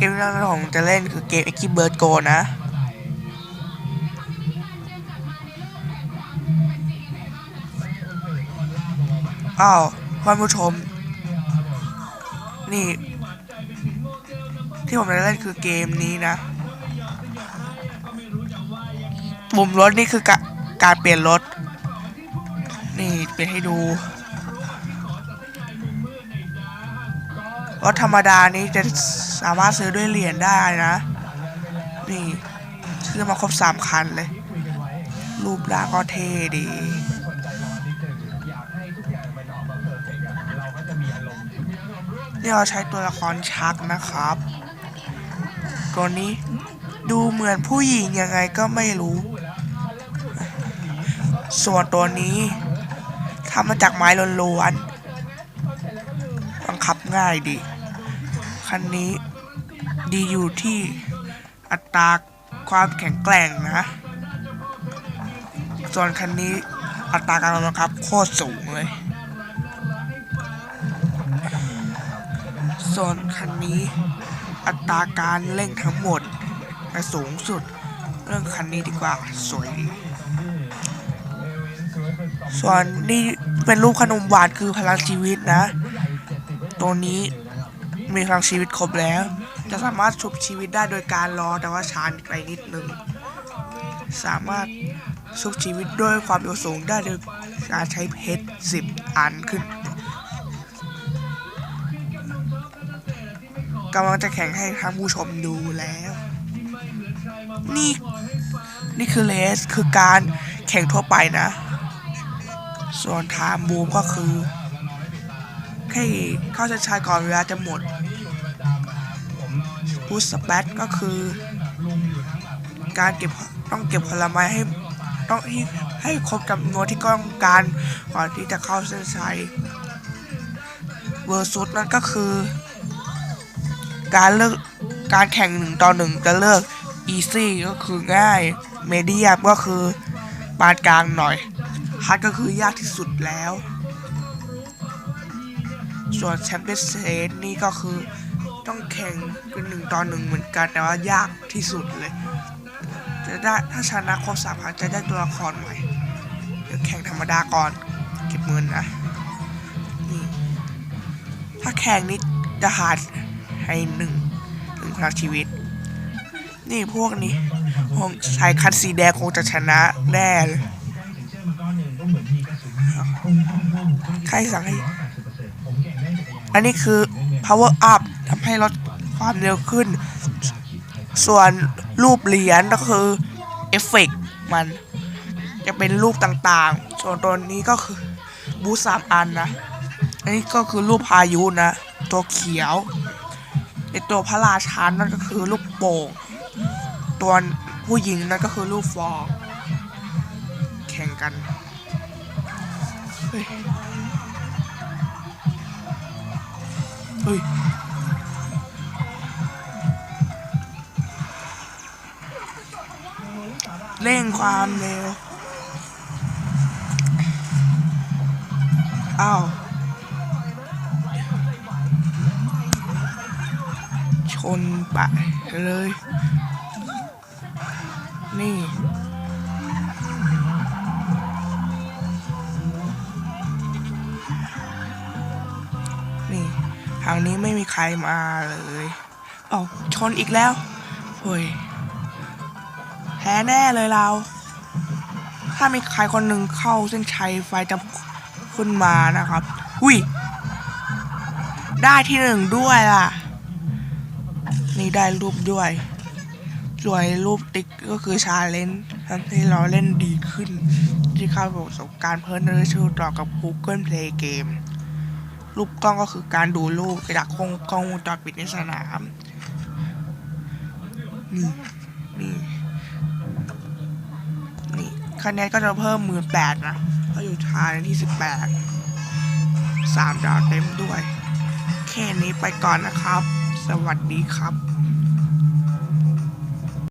เกมที่ผมจะเล่นคือเกม e x i Bird Go นะ อ้าวท่านผู้ชม นี่ ที่ผมจะเล่นคือเกมนี้นะ ปุ่มรถนี่คือกการเปลี่ยนรถ นี่เปลี่ยนให้ดู รถธรรมดานี้จะสามารถซื้อด้วยเหรียญได้นะ นี่ซื้อมาครบสามคันเลย รูปร่างก็เท่ดีเนี่เราใช้ตัวละครชักนะครับ ตัวนี้ดูเหมือนผู้หญิงยังไงก็ไม่รู้ ส่วนตัวนี้ทำมาจากไม้ล้วนๆ บังคับง่ายดี คันนี้ดีอยู่ที่อัตราความแข็งแกร่งนะ ส่วนคันนี้อัตราการบังคับโคตรสูงเลย ส่วนคันนี้อัตราการเร่งทั้งหมดจะสูงสุด เรื่องคันนี้ดีกว่าสวยดีส่วนนี่เป็นรูปขนมหวานคือพลังชีวิตนะ ตัวนี้มีพลังชีวิตครบแล้ว จะสามารถชุบชีวิตได้โดยการรอแต่ว่าช้าไปนิดนึง สามารถชุบชีวิตด้วยความเร็วสูงได้โดยการใช้เพชรสิบอันขึ้นกำลังจะแข่งให้ท่านผู้ชมดูแล้ว นี่นี่คือเลสคือการแข่งทั่วไปนะ ส่วนไทม์บูมก็คือ แค่เข้าเส้นชัยก่อนเวลาจะหมดบูสเปตก็คือ การเก็บต้องเก็บผลไม้ให้ต้องให้ให้ครบจำนวนที่ต้องการก่อนที่จะเข้าเส้นชัยเวอร์ซุสนั่นก็คือ การเลือกการแข่งหนึ่งต่อหนึ่งจะเลือก easy ก็คือง่าย medium ก็คือปานกลางหน่อย hard ก็คือยากที่สุดแล้ว ส่วน champion stage นี่ก็คือต้องแข่งกันหนึ่งต่อหนึ่งเหมือนกันแต่ว่ายากที่สุดเลย จะได้ถ้าชนะครบสามครั้งจะได้ตัวละครใหม่เดี๋ยวแข่งธรรมดาก่อนเก็บเงินนะนี่ถ้าแข่งนี้จะหาให้หนึ่งหนึ่งพลังชีวิต นี่พวกนี้พวกชายคันสีแดงคงจะชนะแน่เลยใครสั่งให้ อันนี้คือ power up ทำให้ลดความเร็วขึ้น ส่วนรูปเหรียญก็คือเอฟเฟกมัน จะเป็นรูปต่างๆ ส่วนตัวนี้ก็คือบูสามอันนะ อันนี้ก็คือรูปพายุนะ ตัวเขียวในตัวพระราชานั่นก็คือลูกโป่ง ตัวผู้หญิงนั่นก็คือลูกฟอง แข่งกัน เฮ้ยเร่งความเร็ว อ้าว ชนไปเลย นี่ ทางนี้ไม่มีใครมาเลยเอาชนอีกแล้วเฮ้ยแพ้แน่เลยเรา ถ้ามีใครคนหนึ่งเข้าเส้นชัยไฟจะขึ้นมานะครับอุ้ยได้ที่หนึ่งด้วยล่ะ นี่ได้รูปด้วย ส่วนรูปติ๊กก็คือชาเลนจ์ทำให้เราเล่นดีขึ้น ที่เข้าประสบการณ์เพิ่มเติมชื่อยๆต่อกับ Google Play Game รูปกล้องก็คือการดูรูปจากกล้องกล้องวงจรปิดในสนาม นี่ นี่ นี่ คะแนนก็จะเพิ่มหมื่นแปดนะ ก็อยู่ท้ายที่สิบแปด สามดาวเต็มด้วย แค่นี้ไปก่อนนะครับ สวัสดีครับ